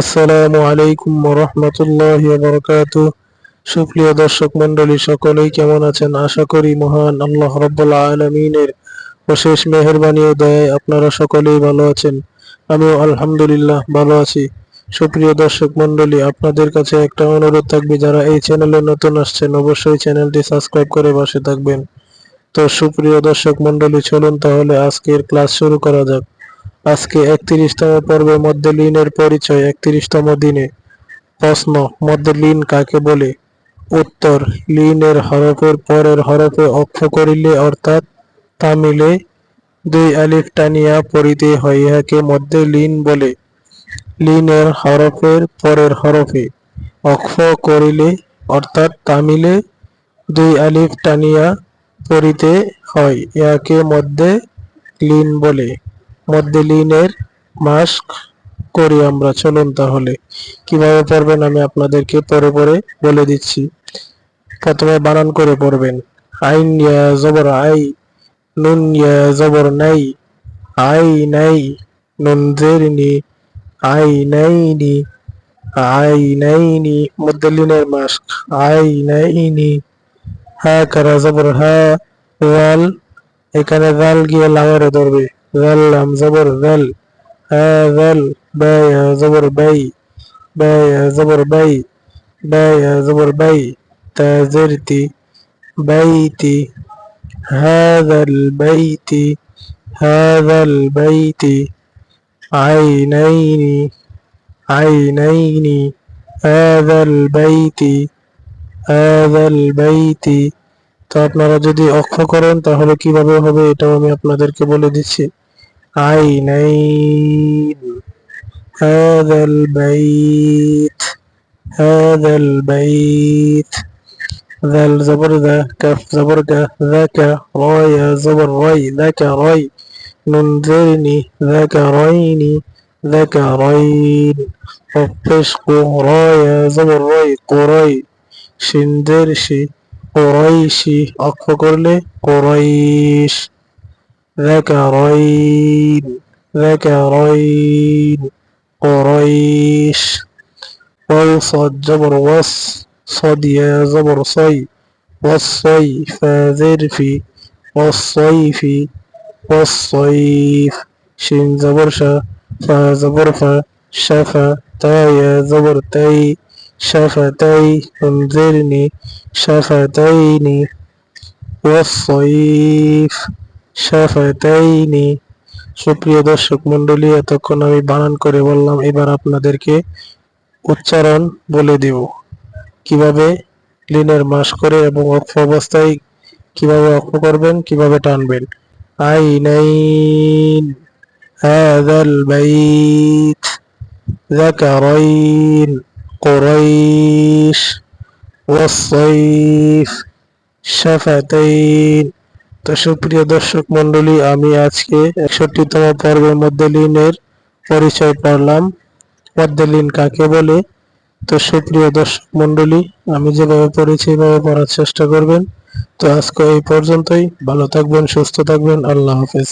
আসসালামু আলাইকুম রহমতুল্লাহ বরকাত সুপ্রিয় দর্শক মন্ডলী সকলেই কেমন আছেন? আশা করি মহান আল্লাহ রব্বুল আলমিনের অশেষ মেহরবানি ও দয়ায় আপনারা সকলেই ভালো আছেন। আমিও আলহামদুলিল্লাহ ভালো আছি। সুপ্রিয় দর্শক মন্ডলী আপনাদের কাছে একটা অনুরোধ থাকবে। যারা এই চ্যানেলে নতুন আসছেন, অবশ্যই চ্যানেলটি সাবস্ক্রাইব করে বসে থাকবেন। তো সুপ্রিয় দর্শক মন্ডলী চলুন তাহলে আজকের ক্লাস শুরু করা যাক। আজকে একত্রিশতম পর্বের মধ্যে লিনের পরিচয় একত্রিশতম দিনে। প্রশ্ন, মধ্যে লিন কাকে বলে? উত্তর, লিনের হরফের পরের হরফে অক্ষ করিলে অর্থাৎ তামিলে দুই আলিফ টানিয়া পড়িতে হয় ইহাকে মধ্যে লিন বলে। লিনের হরফের পরের হরফে অক্ষ করিলে অর্থাৎ তামিলে দুই আলিফ টানিয়া পড়িতে হয় ইহাকে মধ্যে লিন বলে। মধ্যে মাস্ক করি আমরা, চলুন তাহলে। কীভাবে পড়বেন আমি আপনাদেরকে পরে পরে বলে দিচ্ছি। প্রথমে বানান করে পড়বেন আইন জবর আই, নুন জবর নাই, আই নাই, নুন জেরনি আই নাইনি আই নাইনি মধ্যে লিনের মাস্ক, আই নাইনি হ্যাঁ কারা জবর হ্যাঁ এখানে জাল গিয়ে লামেরে ধরবে। ذل زبر ذل هذل بايا زبر بي بايا زبر بي بايا زبر بي تازرتي بيتي هذا البيت هذا البيت عينين عينين هذا البيت هذا البيت. তো আপনারা যদি অক্ষ করেন তাহলে কিভাবে হবে এটাও আমি আপনাদেরকে বলে দিচ্ছি عينين هذا البيت هذا البيت ذا الزبر ذا كف زبر ذاك راي زبر راي ذاك راي ننذرني ذاك رايني ذاك راين الطشق راي زبر راي قراي شندرشي قريشي أكفر لي قريش ذكرين ذكرين قريش وصد جبر وص صد يا زبر صي والصي فاذر في والصيف والصيف شين زبر شا فا زبر فا شفا تا يا زبر تي شفتي انذرني شفتين والصيف শাফাতাইনি সুপ্রিয় দর্শক মন্ডলী এতক্ষণ আমি বানান করে বললাম এবার আপনাদেরকে উচ্চারণ বলে দিব কিভাবে লিনের মাস করে এবং অক্ষ অবস্থায় কিভাবে অক্ষ করবেন কিভাবে টানবেন আইনাইন هذا البيت ذكرين قريش والصيف شفتين তো সুপ্রিয় দর্শক মন্ডলী আমি আজকে একষট্টিতম পর্বের মধ্যে লিনের পরিচয় পড়লাম মধ্যে লিন কাকে বলে তো সুপ্রিয় দর্শক মন্ডলী আমি যেভাবে পড়েছি এইভাবে পড়ার চেষ্টা করবেন তো আজকে এই পর্যন্তই ভালো থাকবেন সুস্থ থাকবেন আল্লাহ হাফেজ